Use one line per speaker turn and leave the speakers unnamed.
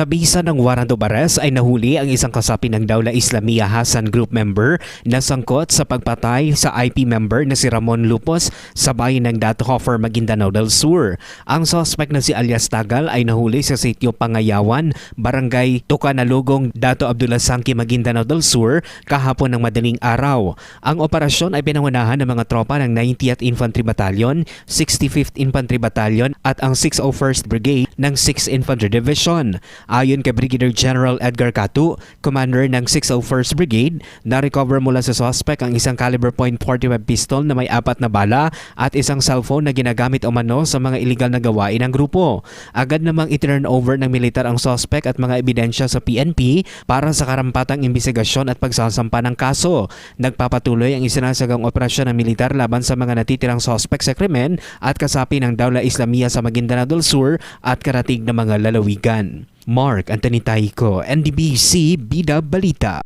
Sa bisa ng warrant of arrest ay nahuli ang isang kasapi ng Daula Islamia Hassan Group member na sangkot sa pagpatay sa IP member na si Ramon Lupos sa bayan ng Dathofer, Maguindanao del Sur. Ang suspect na si alias Tagal ay nahuli sa sitio Pangayawan, Barangay Tucanalugong, Dato Abdullah Sangki, Maguindanao del Sur kahapon ng madaling araw. Ang operasyon ay pinangunahan ng mga tropa ng 90th Infantry Battalion, 65th Infantry Battalion at ang 601st Brigade ng 6th Infantry Division. Ayon kay Brigadier General Edgar Catu, commander ng 601st Brigade, na-recover mula sa suspect ang isang caliber .45 pistol na may apat na bala at isang cellphone na ginagamit umano sa mga illegal na gawain ng grupo. Agad namang iturn over ng militar ang suspect at mga ebidensya sa PNP para sa karampatang imbestigasyon at pagsasampa ng kaso. Nagpapatuloy ang isinasagang operasyon ng militar laban sa mga natitirang suspect sa krimen at kasapi ng Daula Islamia sa Maguindanao del Sur at karating na mga lalawigan. Mark Anthony Taiko, NDBC Bida Balita.